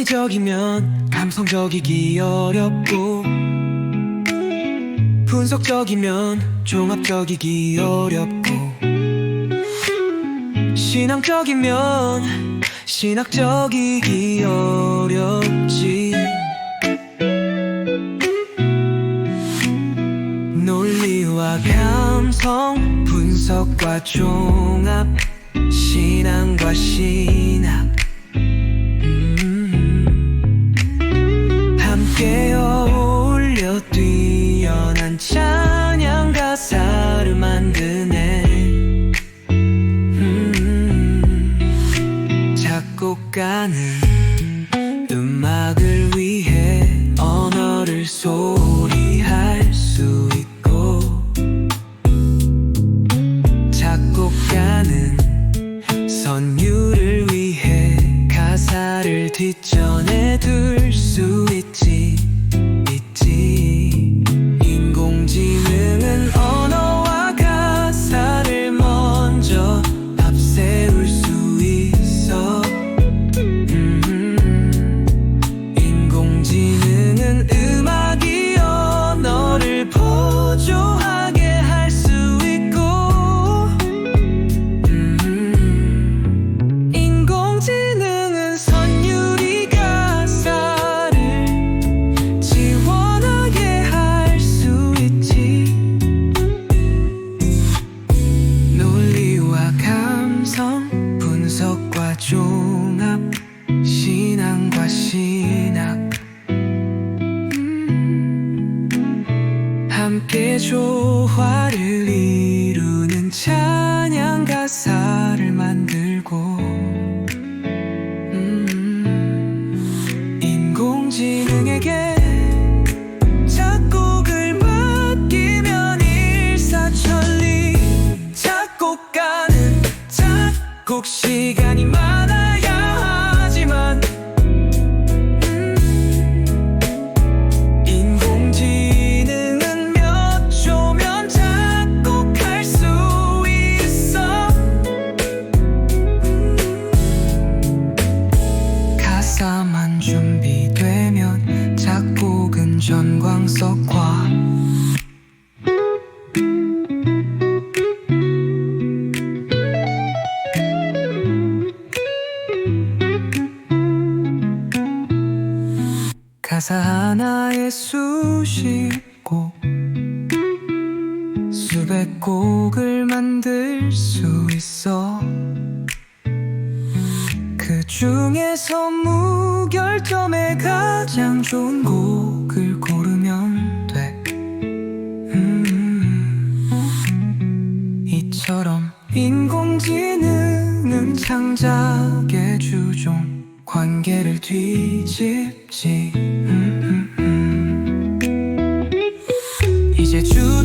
감성적이면 감성적이기 어렵고 분석적이면 종합적이기 어렵고 신앙적이면 신학적이기 어렵지. 논리와 감성 분석과 종합 신앙과 신 음, 작곡가는 음악을 위해 함께 조화를 이루는 찬양 가사를 만들고 음, 인공지능에게 작곡을 맡기면 일사천리. 작곡가는 작곡 시간이 많 작곡은 전광석화. 가사 하나에 수십 곡 수백 곡을 만들 수 있어. 그 중에서 무결점에 가장 좋은 곡을 고 창작의 주종 관계를 뒤집지 음, 음, 음. 이제 주